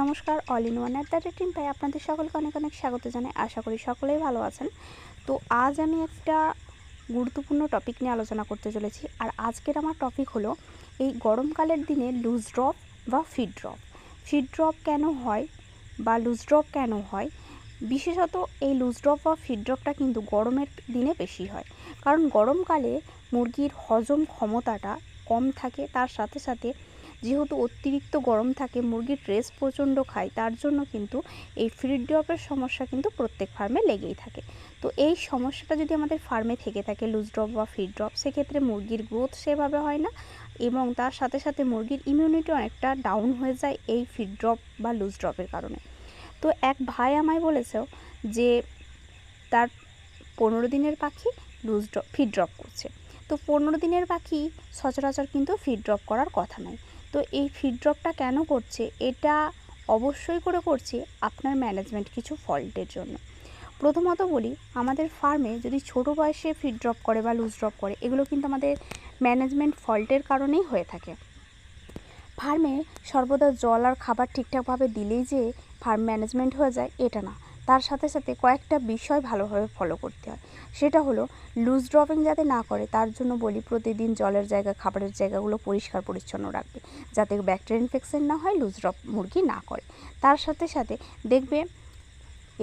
নমস্কার all in one at the rating পাই আপনাদের সকলকে অনেক অনেক স্বাগত জানাই। আশা করি সকলেই ভালো আছেন। তো আজ আমি একটা গুরুত্বপূর্ণ টপিক নিয়ে আলোচনা করতে চলেছি। আর আজকের আমার টপিক হলো এই গরমকালের দিনে লুজ ড্রপ বা ফিড ড্রপ ফিড ড্রপ কেন হয় বা লুজ ড্রপ কেন হয়? বিশেষত এই লুজ ড্রপ বা ফিড ড্রপটা কিন্তু গরমের দিনে বেশি হয়। কারণ গরমকালে মুরগির হজম ক্ষমতাটা কম থাকে, তার সাথে সাথে যেহেতু অতিরিক্ত গরম থাকে মুরগির ড্রেস প্রচণ্ড খায়, তার জন্য কিন্তু এই ফিড ড্রপের সমস্যা কিন্তু প্রত্যেক ফার্মে লেগেই থাকে। তো এই সমস্যাটা যদি আমাদের ফার্মে থেকে থাকে লুজ ড্রপ বা ফিড ড্রপ সেক্ষেত্রে মুরগির গ্রোথ সেভাবে হয় না এবং তার সাথে সাথে মুরগির ইমিউনিটি অনেকটা ডাউন হয়ে যায় এই ফিড ড্রপ বা লুজ ড্রপের কারণে। তো এক ভাই আমায় বলেছে যে তার পনেরো দিনের পাখি লুজ ড্রপ ফিড ড্রপ করছে। তো পনেরো দিনের পাখি সচরাচর কিন্তু ফিড ড্রপ করার কথা নয়। তো এই ফিড ড্রপটা কেন করছে? এটা অবশ্যই করে করছে আপনার ম্যানেজমেন্ট কিছু ফল্টের জন্য। প্রথমত বলি, আমাদের ফার্মে যদি ছোট বয়সে ফিড ড্রপ করে বা লুজ ড্রপ করে, এগুলো কিন্তু আমাদের ম্যানেজমেন্ট ফল্টের কারণেই হয়ে থাকে। ফার্মে সর্বদা জল আর খাবার ঠিকঠাকভাবে দিলেই যে ফার্ম ম্যানেজমেন্ট হয়ে যায়, এটা না। তার সাথে সাথে কয়েকটা বিষয় ভালোভাবে ফলো করতে হয়। সেটা হলো লুজ ড্রপিং যাতে না করে, তার জন্য বলি প্রতিদিন জলের জায়গা, খাবারের জায়গাগুলো পরিষ্কার, পরিচ্ছন্ন রাখবে। যাতে ব্যাকটেরিয়া ইনফেকশন না হয় লুজ ড্রপ মুরগি না করে। তার সাথে সাথে দেখবে,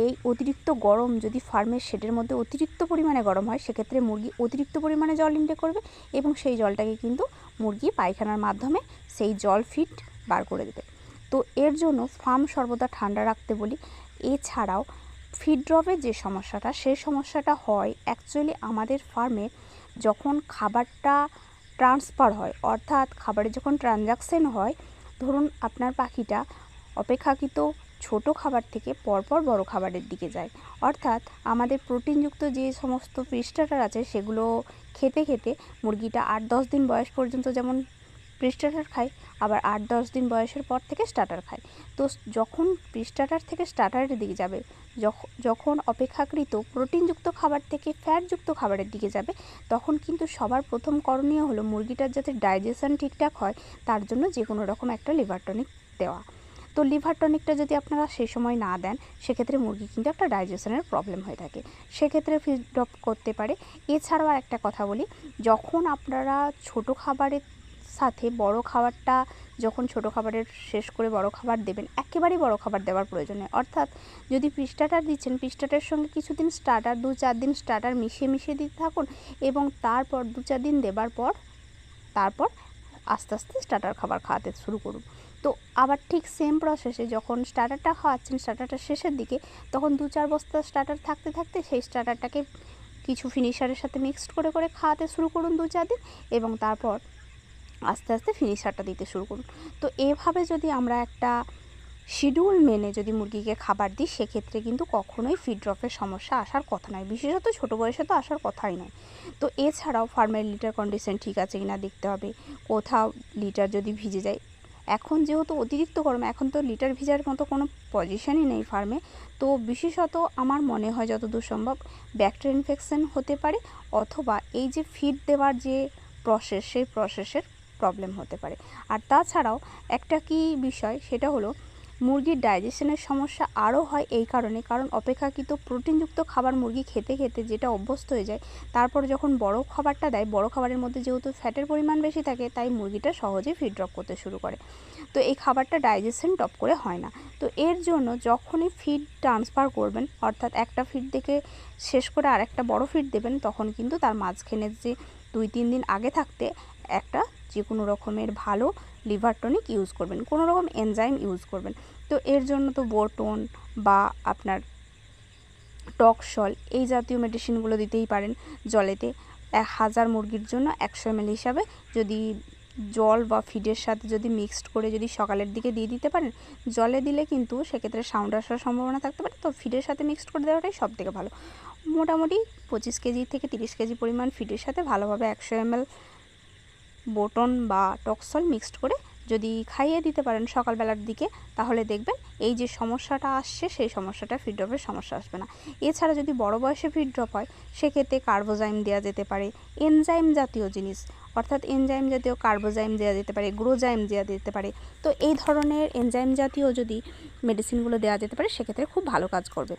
এই অতিরিক্ত গরম যদি ফার্মের শেডের মধ্যে অতিরিক্ত পরিমাণে গরম হয়, সেক্ষেত্রে মুরগি অতিরিক্ত পরিমাণে জল ইনটেক করবে এবং সেই জলটাকে কিন্তু মুরগি পায়খানার মাধ্যমে সেই জল ফিট বার করে দেবে। তো এর জন্য ফার্ম সর্বদা ঠান্ডা রাখতে বলি এছাড়াও ফিড ড্রপের যে সমস্যাটা, সেই সমস্যাটা হয় অ্যাকচুয়ালি আমাদের ফার্মে যখন খাবারটা ট্রান্সফার হয়, অর্থাৎ খাবারের যখন ট্রানজাকশন হয়, ধরুন আপনার পাখিটা অপেক্ষাকৃত ছোট খাবার থেকে পরপর বড় খাবারের দিকে যায়। অর্থাৎ আমাদের প্রোটিনযুক্ত যে সমস্ত পৃষ্ঠাটার আছে, সেগুলো খেতে খেতে মুরগিটা আট দশ দিন বয়স পর্যন্ত যেমন প্রিস্টাটার খায় আবার আট দশ দিন বয়সের পর থেকে স্টার্টার খায় তো যখন প্রিস্টাটার থেকে স্টার্টারের দিকে যাবে যখন অপেক্ষাকৃত প্রোটিনযুক্ত খাবার থেকে ফ্যাটযুক্ত খাবারের দিকে যাবে, তখন কিন্তু সবার প্রথম করণীয় হলো মুরগিটার যাতে ডাইজেশন ঠিকঠাক হয়, তার জন্য যে কোনো রকম একটা লিভার টনিক দেওয়া। তো লিভার টনিকটা যদি আপনারা সেই সময় না দেন, সেক্ষেত্রে মুরগি কিন্তু একটা ডাইজেশনের প্রবলেম হয়ে থাকে। সেক্ষেত্রে ফিড করতে পারে। এছাড়াও আর একটা কথা বলি, যখন আপনারা ছোট খাবারের সাথে বড় খাবারটা যখন ছোট খাবারের শেষ করে বড় খাবার দেবেন, একেবারেই বড় খাবার দেওয়ার প্রয়োজন নেই। অর্থাৎ যদি পিস্টাটার দিচ্ছেন পিস্টাটার সঙ্গে কিছুদিন স্টার্টার, দু চার দিন স্টার্টার মিশিয়ে মিশিয়ে দিতে থাকুন এবং তারপর দু চার দিন দেবার পর, তারপর আস্তে আস্তে স্টার্টার খাবার খাওয়াতে শুরু করুন। তো আবার ঠিক সেম প্রসেসে যখন স্টার্টারটা খাওয়াচ্ছেন, স্টার্টারটা শেষের দিকে, তখন দু চার বস্তা স্টার্টার থাকতে থাকতে সেই স্টার্টারটাকে কিছু ফিনিশারের সাথে মিক্সড করে করে খাওয়াতে শুরু করুন দু চার দিন এবং তারপর আস্তে আস্তে ফিনিশারটা দিতে শুরু করুন। তো এভাবে যদি আমরা একটা শিডিউল মেনে যদি মুরগিকে খাবার দিই, সেক্ষেত্রে কিন্তু কখনোই ফিড্রপের সমস্যা আসার কথা নয়। বিশেষত ছোটো বয়সে তো আসার কথাই নয়। তো এছাড়াও ফার্মের লিটার কন্ডিশন ঠিক আছে কিনা দেখতে হবে। কোথাও লিটার যদি ভিজে যায়। এখন যেহেতু অতিরিক্ত গরম, এখন তো লিটার ভিজার মতো কোনো পজিশনই নেই ফার্মে তো বিশেষত আমার মনে হয় যতদূর সম্ভব ব্যাকটেরিয়া ইনফেকশন হতে পারে, অথবা এই যে ফিড দেওয়ার যে প্রসেস সেই প্রসেসের প্রবলেম হতে পারে। আর তাছাড়াও একটা কি বিষয়, সেটা হলো মুরগির ডাইজেশনের সমস্যা আরও হয় এই কারণে, কারণ অপেক্ষাকৃত প্রোটিনযুক্ত খাবার মুরগি খেতে খেতে যেটা অভ্যস্ত হয়ে যায়, তারপর যখন বড় খাবারটা দেয়, বড় খাবারের মধ্যে যেহেতু ফ্যাটের পরিমাণ বেশি থাকে, তাই মুরগিটা সহজেই ফিড ড্রপ করতে শুরু করে। তো এই খাবারটা ডাইজেশন টপ করে হয় না। তো এর জন্য যখনই ফিড ট্রান্সফার করবেন, অর্থাৎ একটা ফিড থেকে শেষ করে আর একটা বড়ো ফিড দেবেন, তখন কিন্তু তার মাঝখানের যে দুই, তিন দিন আগে থাকতে একটা যে কোনো রকমের ভালো লিভার টনিক ইউজ করবেন, কোনো রকম এনজাইম ইউজ করবেন। তো এর জন্য তো বোটন বা আপনার টকসল এই জাতীয় মেডিসিনগুলো দিতেই পারেন জলেতে। এক হাজার মুরগির জন্য একশো এম হিসাবে যদি জল বা ফিডের সাথে যদি মিক্সড করে যদি সকালের দিকে দিয়ে দিতে পারেন, জলে দিলে কিন্তু সেক্ষেত্রে সাউন্ড আসার সম্ভাবনা থাকতে পারে। তো ফিডের সাথে মিক্সড করে দেওয়াটাই সব থেকে ভালো। মোটামুটি পঁচিশ কেজি থেকে তিরিশ কেজি পরিমাণ ফিডের সাথে ভালোভাবে একশো এম বোটন বা টক্সল মিক্সড করে যদি খাইয়ে দিতে পারেন সকালবেলার দিকে, তাহলে দেখবেন এই যে সমস্যাটা আসছে, সেই সমস্যাটা ফিড ড্রপের সমস্যা আসবে না। এছাড়া যদি বড় বয়সে ফিড ড্রপ হয়, সেক্ষেত্রে কার্বোজাইম দেওয়া যেতে পারে, এনজাইম জাতীয় জিনিস, অর্থাৎ এনজাইম জাতীয় কার্বোজাইম দেওয়া যেতে পারে, গ্রোজাইম দেওয়া যেতে পারে। তো এই ধরনের এনজাইম জাতীয় যদি মেডিসিনগুলো দেওয়া যেতে পারে, সেক্ষেত্রে খুব ভালো কাজ করবে।